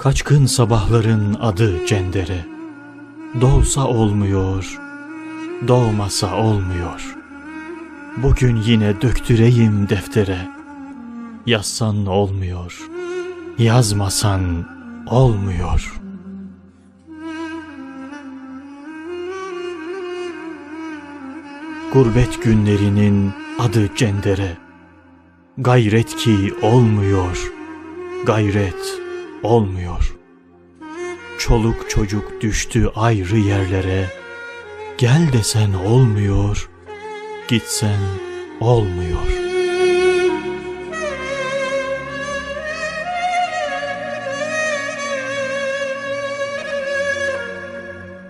Kaçkın sabahların adı cendere. Doğsa olmuyor, doğmasa olmuyor. Bugün yine döktüreyim deftere. Yazsan olmuyor, yazmasan olmuyor. Gurbet günlerinin adı cendere. Gayret ki olmuyor, gayret olmuyor. Çoluk çocuk düştü ayrı yerlere. Gel desen olmuyor, gitsen olmuyor.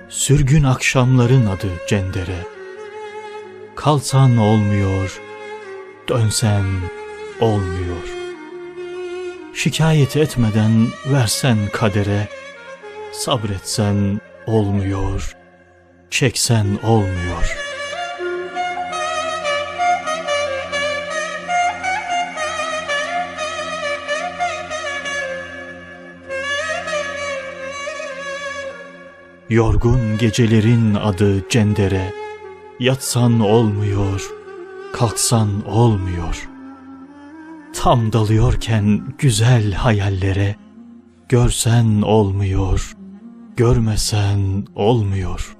Sürgün akşamların adı cendere. Kalsan olmuyor, dönsen olmuyor. Şikayet etmeden versen kadere, sabretsen olmuyor, çeksen olmuyor. Yorgun gecelerin adı cendere, yatsan olmuyor, kalksan olmuyor.'' Tam dalıyorken güzel hayallere, görsen olmuyor, görmesen olmuyor.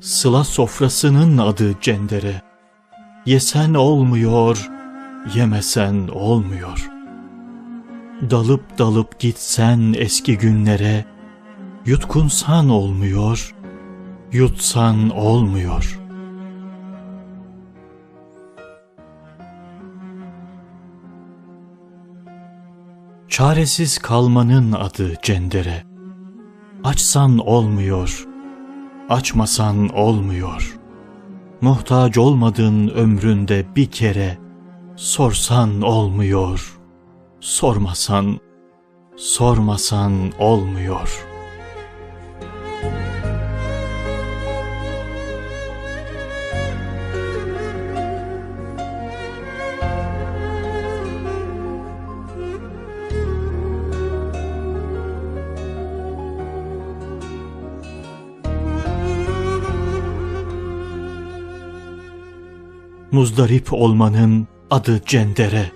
Sıla sofrasının adı cendere. Yesen olmuyor, yemesen olmuyor. Dalıp dalıp gitsen eski günlere, yutkunsan olmuyor.'' Yutsan olmuyor. Çaresiz kalmanın adı cendere. Açsan olmuyor, açmasan olmuyor. Muhtaç olmadın ömründe bir kere, sorsan olmuyor, sormasan, sormasan olmuyor.'' Muzdarip olmanın adı cendere.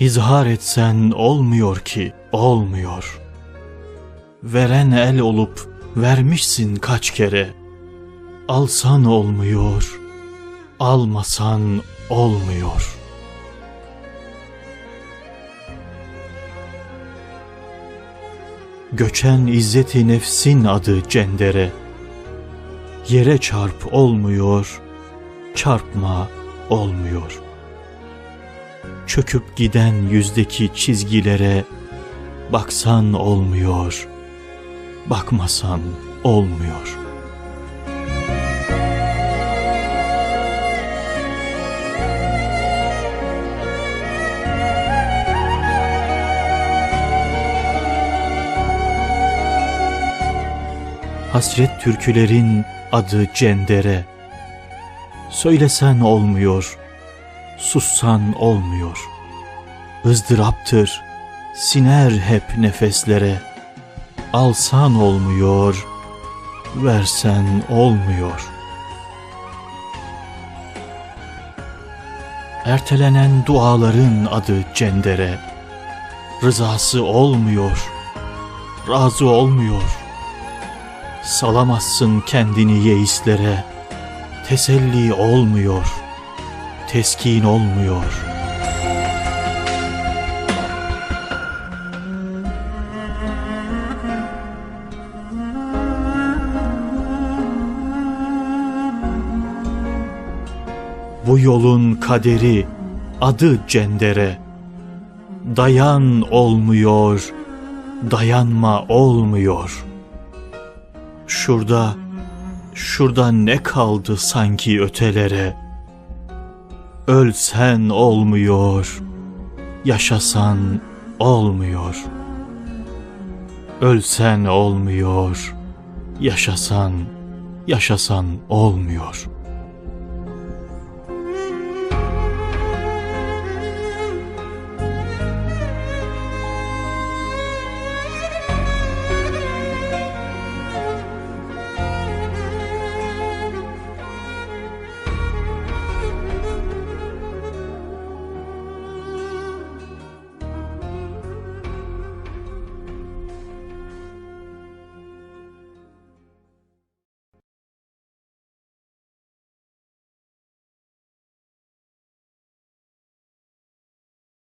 İzhar etsen olmuyor ki olmuyor. Veren el olup vermişsin kaç kere. Alsan olmuyor, almasan olmuyor. Göçen izzeti nefsin adı cendere. Yere çarp olmuyor.'' Çarpma olmuyor. Çöküp giden yüzdeki çizgilere baksan olmuyor, bakmasan olmuyor. Hasret türkülerin adı cendere, Söylesen olmuyor, sussan olmuyor. ızdıraptır, siner hep nefeslere. Alsan olmuyor, versen olmuyor. Ertelenen duaların adı cendere. Rızası olmuyor, razı olmuyor. Salamazsın kendini yeislere.'' Teselli olmuyor, teskin olmuyor. Bu yolun kaderi adı cendere. Dayan olmuyor, dayanma olmuyor. Şurada Şurada ne kaldı sanki ötelere? Ölsen olmuyor, yaşasan olmuyor. Ölsen olmuyor, yaşasan, yaşasan olmuyor.''